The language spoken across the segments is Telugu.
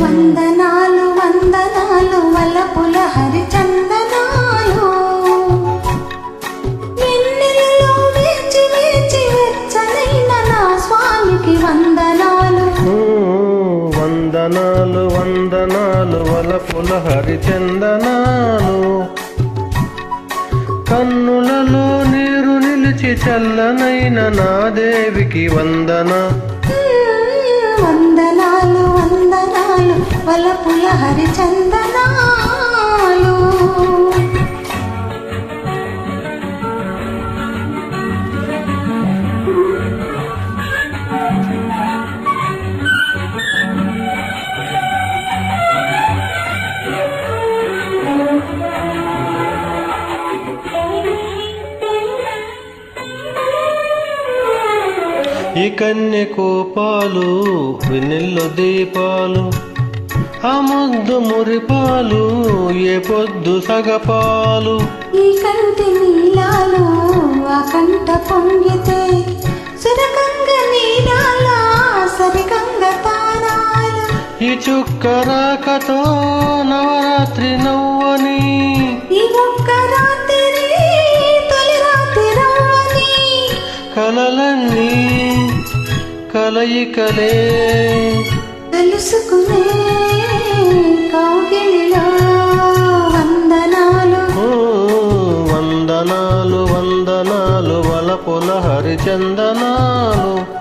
వందనాలు వందనాలు వలపుల హరిచందనాలు వెన్నెలలో వేచి వేచి వెచ్చనైన నా స్వామికి వందనాలు. వందనాలు వందనాలు వలపుల హరిచందనాలు కన్నులలో నీరు నిలిచి చల్లనైన నా దేవికి వందన. వందనాలు వందనాలు వలపుల హరిచంద ఈ కన్య కోపాలు వెన్నెల్లో దీపాలు ఆ ముద్దు మురిపాలు ఏ పొద్దు సగపాలు. ఈ కంటి నీలాలు ఆ కంట పొంగితే సురకంగ సరిగంగ తారాలు. ఈ చుక్క రాకతో నవరాత్రి నవ్వని ఈ ఒక్క రాత్రి కలలన్నీ కలయికలే. తెలుసుకునే కౌగిలిలో వందనాలు. వందనాలు వందనాలు వలపుల హరిచందనాలు.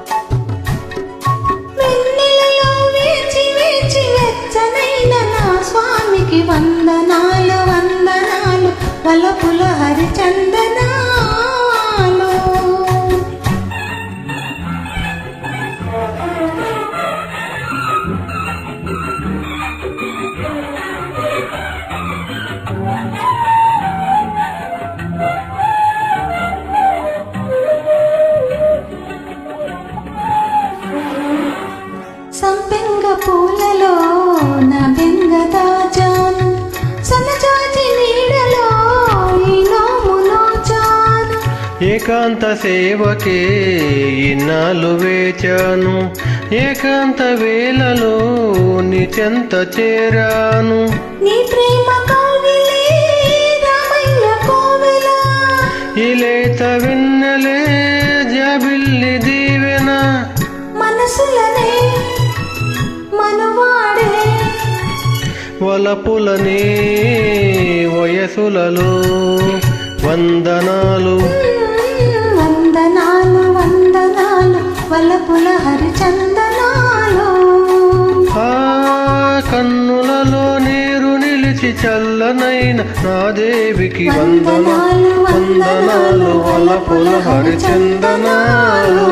నా బెంగ దాచాను. సన్నజాజి నీడలో ఈ నోము నోచాను. ఏకాంత సేవకే ఇన్నాళ్ళు వేచాను. ఏకాంత వేళలో నిచెంత చేరాను. నీ ప్రేమ కౌగిలే రామయ్య కోవెల. ఇలేత వెన్నెలే జాబిల్లి దీవెన. మనసులనే మనువాడే. వలపులని వయసులలో వందనాలు. వందనాలు వందనాలు వలపుల హరిచందనాలు. ఆ కన్నులలో నీరు నిలిచి చల్లనైన నా దేవికి వందనాలు వందనాలు వలపుల హరిచందనాలు.